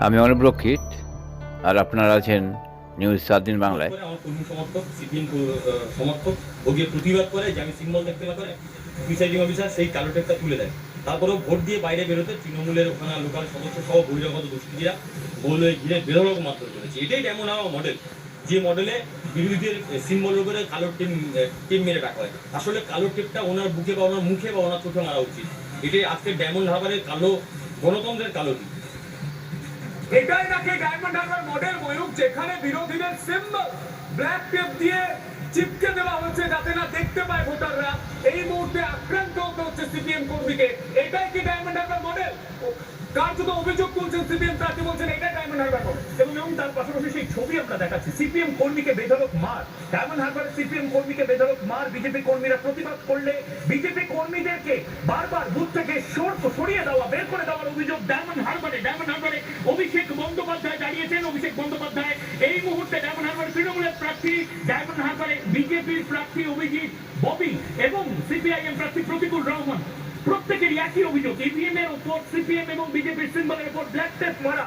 আমি অনুপ রক্ষিত, আর আপনারা আছেন নিউজ সাত দিন বাংলায় সমর্থক প্রতিবাদ করে, যে আমি দেখতে সেই কালো টেপটা তুলে দেয়। তারপরেও ভোট দিয়ে বাইরে বেরোতে তৃণমূলের ওখানে লোকাল সহ বেরোরক মাত্র করেছে। এটাই মডেল যে মডেলে বিরোধীদের টিম মেরে রাখা হয়। আসলে কালো টেপটা ওনার বুকে বা ওনার মুখে বা ওনার চোখে মারা উচিত। এটাই আজকে ডায়মন্ড হারবারের কালো, গণতন্ত্রের কালো দিক। এটাই নাকি ডায়মন্ড হারবার মডেল ময়ূক যেখানে বিরোধীদের সিম্বল ব্ল্যাক টেপ দিয়ে চিপকে দেওয়া হচ্ছে যাতে না দেখতে পায় ভোটাররা। এই মুহূর্তে আক্রান্ত হতে হচ্ছে সিপিএম কর্মীকে। এটাই কি ডায়মন্ড হারবার মডেল কার যত অভিযোগ তুলছেন সিপিএম প্রার্থী বলছেন, এটাই ডায়মন্ড হারবার মডেল পাশাপাশি সেই ছবি আমরা দেখাচ্ছি। সিপিএম কর্মীকে বেধরক মার। ডায়মন্ড হারবার সিপিএম কর্মীকে বেধরক মার। বিজেপি কর্মীরা প্রতিবাদ করলে বিজেপি কর্মীদেরকে বারবার বুথ থেকে সরিয়ে দেওয়া, বের করে দেওয়ার অভিযোগ ডায়মন্ড হারবারে। ডায়মন্ড হারবারে অভিষেক বন্দ্যোপাধ্যায় দাঁড়িয়েছেন। অভিষেক বন্দ্যোপাধ্যায় এই মুহূর্তে ডায়মন্ড হারবার তৃণমূলের প্রার্থী, ডায়মন্ড হারবারে বিজেপির প্রার্থী অভিজিৎ ববি এবং সিপিআইএম প্রার্থী প্রতিকুল রহমান। প্রত্যেকেরই একই অভিযোগ, ইভিএম এর উপর সিপিএম এবং বিজেপির সিম্বলের উপর ব্ল্যাক টেস্ট মারা।